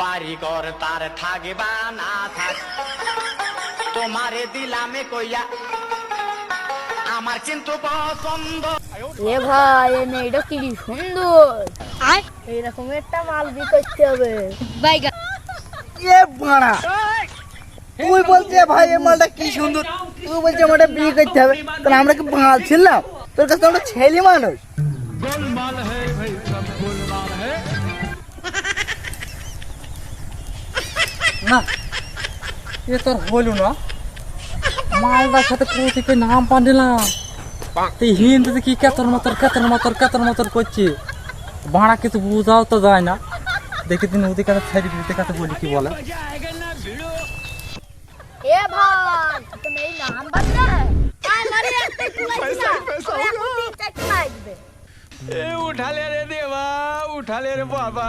বাড়ি ঘর তার থাকে বা না থাক। তোমারে দিলামে কইয়া আমার কিন্তু পছন্দ। এ ভাই এই মেয়েটা কি সুন্দর। এইরকম একটা মাল বি করতে হবে। এ বাড়া তুই বলছিস ভাই এই মালটা কি সুন্দর? তুই বলছিস আমাদের বিয়ে করতে হবে। তাহলে আমরা কি বাঙাল ছিলাম তোর কাছে তো আমরা ছেলে মানুষ। না এ তোর হলো না। মালদার সাথে কৌতিকে নাম পান্ডিলাম তুই হিন্দিতে কি কেতর মতর কেতর মতর কেতর মতর করছি? ভাড়া কিছু বুঝাও তো যায় না। দেখি দিন ওদের কাছে ছেড়ে দিতে কাছে বলি কি বলে। এ ভাই তুমি এই নাম বাজলে? আমারে একটা কুলাইছি না। এখন তিন চারটে লাগবে উঠালে রে দেবা উঠালে রে বাবা।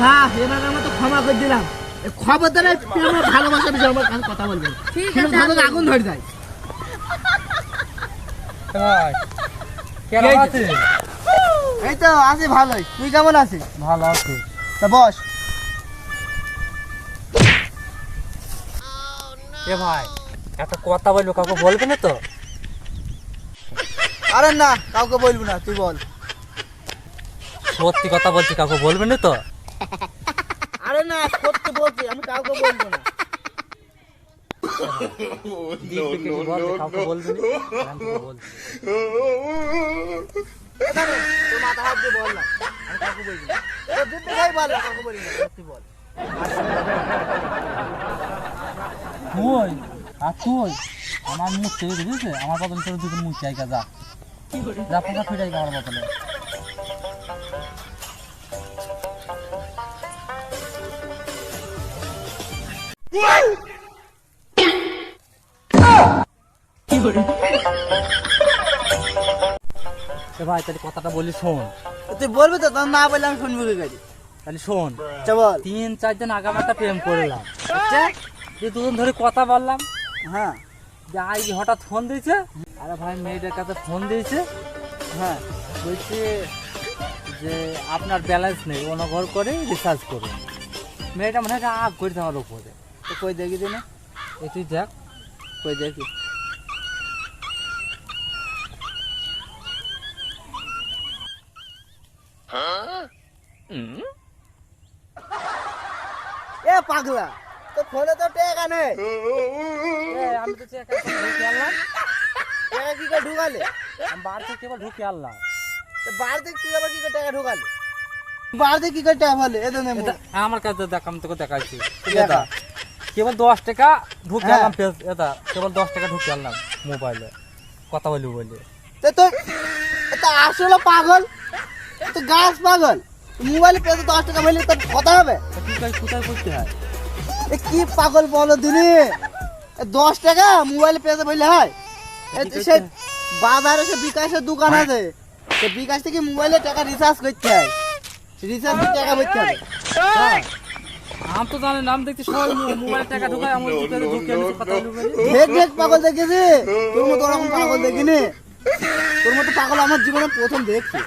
বাহ এবার আমরা তো ক্ষমা করে দিলাম। এই প্রেম ভালোবাসা বিষয়ে আমার কাছে কথা বলবেন ঠিক আছে, ভালো আগুন ধরে যায়। ভাই কেমন এই যে- আছিস? এই তো আছি ভালোই। তুই কেমন আছিস? ভালো আছি। তা বস। এ ভাই একটা কথা বলব কাউকে বলবে না তো? আরে না কাউকে বলবি না তুই বল। সত্যি কথা বলছি কাউকে বলবে না তো? আরে না সত্যি বলছি আমি কাউকে বলব না। মাথা হাত দিয়ে বল আমি কাউকে বলবি বল কাউকে বল। তুই আর তুই আমার মুখ থেকে বুঝেছে আমার বদলে তোর দুজন মুখ চাইকা যা। যা পোকা ফিরাই আমার বদলে ভাই তাহলে কথাটা বলি শোন। তুই বলবি তো না বললে আমি শুনব কি করি? তাহলে শোন বল? তিন চার দিন আগাম একটা প্রেম করলাম। যে দুজন ধরে কথা বললাম হ্যাঁ। যে আই হঠাৎ ফোন দিয়েছে আরে ভাই মেয়েটার কাছে ফোন দিয়েছে হ্যাঁ বলছে যে আপনার ব্যালেন্স নেই অনঘর করে রিচার্জ করুন। মেয়েটা মনে হয় রাগ করে আমার উপরে। তো কই দেখি দিনে এ তুই দেখ কই দেখি এ পাগলা তো ফোনে তো টেকা নেই। আমি তো আনলাম। টাকা কি করে ঢুকালে? আমি বাড়ি থেকে এবার ঢুকে আনলাম। তো বাড়িতে তুই আবার কি করে টাকা ঢুকালে? বাড়িতে কি করে টাকা বলে এদের নেই আমার কাছে দেখ আমি তোকে দেখাচ্ছি। কেবল দশ টাকা ঢুকে হ্যাঁ। আনলাম এটা কেবল দশ টাকা ঢুকে আনলাম মোবাইলে। কথা বলি। বলি তো আসলে পাগল। তো গাছ পাগল। মোবাইলে পেতে দশ টাকা বললে তোর কথা হবে। কোথায় করতে হয়? এ কি পাগল বলো দিনি? এ দশ টাকা মোবাইলে পেতে বললে হয়। এ সে বাজারে সে বিকাশের দোকান আছে। সে বিকাশ থেকে মোবাইলে টাকা রিচার্জ করতে হয়। রিচার্জ টাকা করতে হবে। হ্যাঁ। আমি তো জানে নাম দেখছি সবাই মোবাইলে টাকা ঢুকায় আমার ঢুকে ঢুকে আমি কথা বলি ঢেক ঢেক পাগল দেখেছি তোর মতো ওরকম পাগল দেখিনি। তোর মতো পাগল আমার জীবনে প্রথম দেখছি।